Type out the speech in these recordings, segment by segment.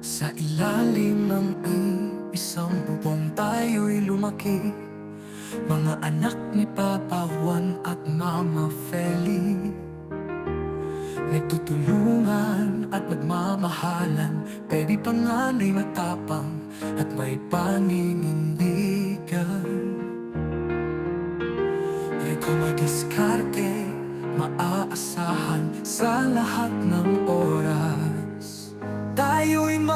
Sa ilalim ng isang bubong tayo'y lumaki. Mga anak ni Papa Juan at Mama Feli. Nagtutulungan at nagmamahalan. Baby panganay matapang at may paninindigan. Ito madiskarte, maaasahan sa lahat ng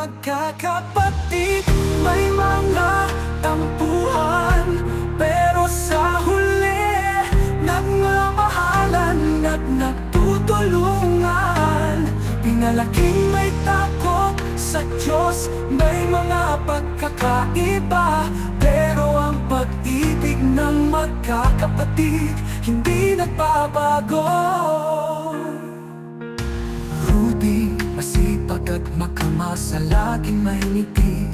magkakapatid, may mga tampuhan. Pero sa huli, nagmamahalan at nagtutulungan. Pinalaking may takot sa Diyos May mga pagkakaiba. Pero ang pag-ibig ng magkakapatid Hindi nagbabago. Rudy, masipag at makamasa Laging may ngiti.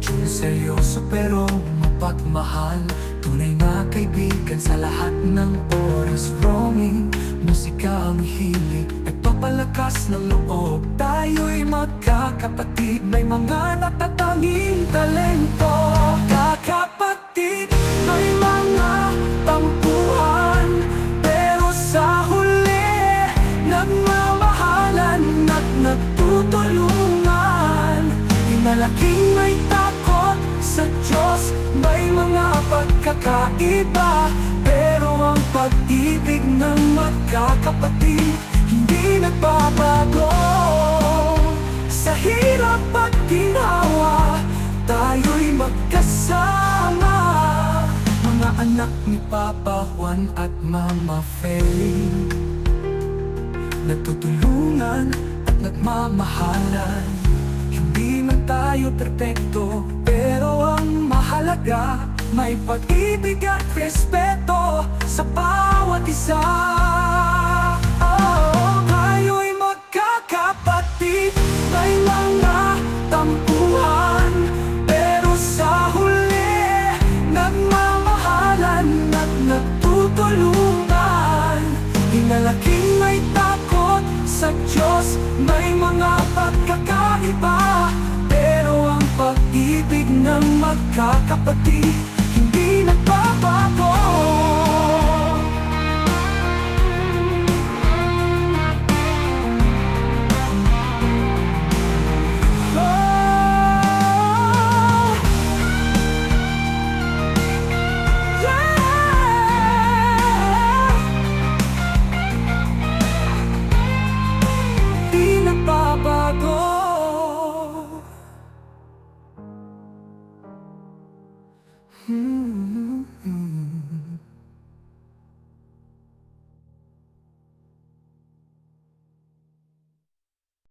June seryoso pero mapagmahal. Tunay na kaibigan sa lahat ng oras. Roaming, musika ang hilig. Nagpapalakas ng loob. Tayo'y magkakapatid. May mga natatanging talento pagkakaiba Pero ang pag-ibig ng magkakapatid Hindi nagbabago. Sa hirap at ginawa Tayo'y magkasama. Mga anak ni Papa Juan at Mama Feli Nagtutulungan at nagmamahalan. Hindi man tayo perpekto Pero ang mahalaga May pag-ibig at respeto Sa bawat isa. Oh, Tayo'y magkakapatid. May mga tampuhan Pero sa huli Nagmamahalan at nagtutulungan. Pinalaking may takot sa May mga pagkakaiba. Pero ang pag-ibig ng magkakapatid Hindi nagbabago